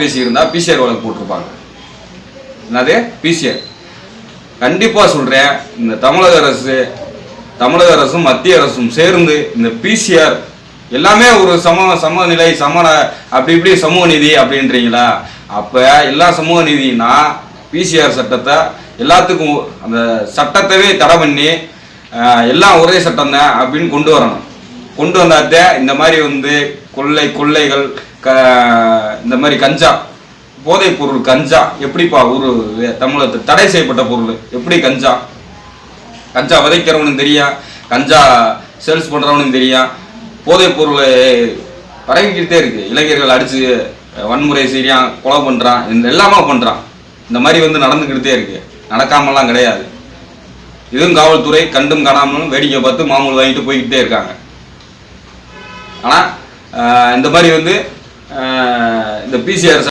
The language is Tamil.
பேசியிருந்தா பிசிஆர் வழக்கு போட்டிருப்பாங்க. என்னது? பிசிஆர் கண்டிப்பாக சொல்கிறேன் இந்த தமிழக அரசு தமிழக அரசும் மத்திய அரசும் சேர்ந்து இந்த பிசிஆர் எல்லாமே ஒரு சம சமநிலை சம அப்படி இப்படி சமூக நீதி அப்படின்றீங்களா? அப்போ எல்லா சமூக நீதினா பிசிஆர் சட்டத்தை எல்லாத்துக்கும் அந்த சட்டத்தவே தடை பண்ணி எல்லாம் ஒரே சட்டம் தான் அப்படின்னு கொண்டு வரணும். கொண்டு வந்தாத்தே இந்த மாதிரி வந்து கொள்ளை கொள்ளைகள் க இந்த மாதிரி கஞ்சா போதைப் பொருள் கஞ்சா எப்படிப்பா ஒரு தமிழகத்தில் தடை செய்யப்பட்ட பொருள் எப்படி கஞ்சா? கஞ்சா விதைக்கிறவனும் தெரியும் கஞ்சா சேல்ஸ் பண்ணுறவனும் தெரியும் போதைப் பொருளை பரவிக்கிட்டே இருக்கு. இளைஞர்கள் அடித்து வன்முறை செய்யறான் கொலை பண்ணுறான் இந்த எல்லாமே பண்ணுறான் இந்த மாதிரி வந்து நடந்துக்கிட்டே இருக்கு. நடக்காமலாம் கிடையாது. இதுவும் காவல்துறை கண்டும் காணாமலும் வேடிக்கை பார்த்து மாமூல் வாங்கிட்டு போய்கிட்டே இருக்காங்க. ஆனால் இந்த மாதிரி வந்து இந்த பிசிஆர்